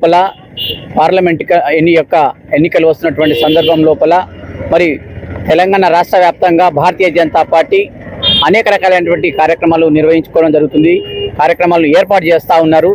లోపల పార్లమెంట్ ఎన్ని యొక్క ఎన్నికలు వస్తున్నటువంటి సందర్భం లోపల మరి తెలంగాణ రాష్ట్ర వ్యాప్తంగా భారతీయ జనతా పార్టీ అనేక రకాలైనటువంటి కార్యక్రమాలు నిర్వహించుకోవడం జరుగుతుంది. కార్యక్రమాలు ఏర్పాటు చేస్తూ ఉన్నారు.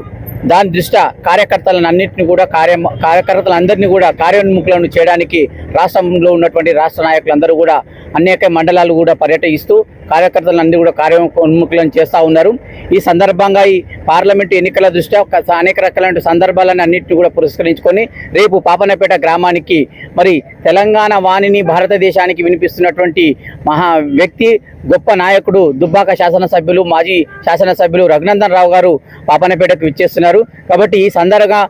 దాని దృష్ట్యా కార్యకర్తలను అన్నింటినీ కూడా కార్య కార్యకర్తలందరినీ కూడా కార్యోన్ముఖులను చేయడానికి రాష్ట్రంలో ఉన్నటువంటి రాష్ట్ర నాయకులందరూ కూడా అనేక మండలాలు కూడా పర్యటిస్తూ కార్యకర్తలందరూ కూడా కార్యోన్ముఖులను చేస్తూ ఉన్నారు. ఈ సందర్భంగా ఈ పార్లమెంటు ఎన్నికల దృష్ట్యా అనేక రకాలైన సందర్భాలను అన్నింటినీ కూడా పురస్కరించుకొని రేపు పాపనపేట గ్రామానికి మరి తెలంగాణ వాణిని భారతదేశానికి వినిపిస్తున్నటువంటి మహా వ్యక్తి గొప్ప నాయకుడు దుబ్బాక శాసనసభ్యులు మాజీ శాసనసభ్యులు రఘునందన్ రావు గారు పాపనపేటకు విచ్చేస్తున్నారు. కాబట్టి ఈ సందర్భంగా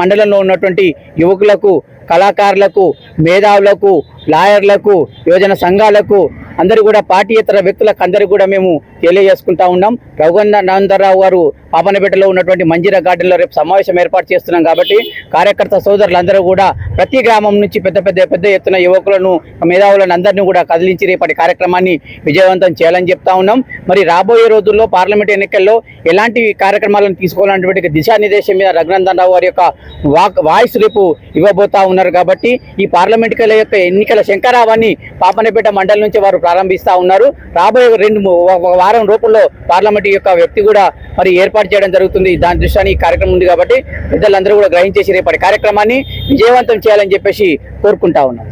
మండలంలో ఉన్నటువంటి యువకులకు కళాకారులకు మేధావులకు లాయర్లకు యువజన సంఘాలకు అందరూ కూడా పార్టీయేతర వ్యక్తులకు అందరికీ కూడా మేము తెలియజేసుకుంటా ఉన్నాం. రఘునందరావు గారు పాపనపేటలో ఉన్నటువంటి మంజీరా గార్డెన్లో రేపు సమావేశం ఏర్పాటు చేస్తున్నాం కాబట్టి కార్యకర్త సోదరులందరూ కూడా ప్రతి గ్రామం నుంచి పెద్ద పెద్ద పెద్ద ఎత్తున యువకులను మేధావులను అందరినీ కూడా కదిలించి రేపటి కార్యక్రమాన్ని విజయవంతం చేయాలని చెప్తా ఉన్నాం. మరి రాబోయే రోజుల్లో పార్లమెంట్ ఎన్నికల్లో ఎలాంటి కార్యక్రమాలను తీసుకోవాలన్నటువంటి దిశానిర్దేశం మీద రఘునందన్ రావు వారి యొక్క వాక్ వాయిస్ రేపు ఇవ్వబోతా ఉన్నారు కాబట్టి ఈ పార్లమెంట్ యొక్క ఎన్నికల శంకరావాన్ని పాపనపేట మండలి నుంచి వారు ప్రారంభిస్తా ఉన్నారు. రాబోయే రెండు వారం రూపంలో పార్లమెంట్ యొక్క వ్యక్తి కూడా మరి ఏర్పాటు ఏర్పాటు చేయడం జరుగుతుంది. దాని దృష్ట్యాన్ని ఈ కార్యక్రమం ఉంది కాబట్టి పెద్దలందరూ కూడా గ్రహించేసి రేపటి కార్యక్రమాన్ని విజయవంతం చేయాలని చెప్పేసి కోరుకుంటా ఉన్నాం.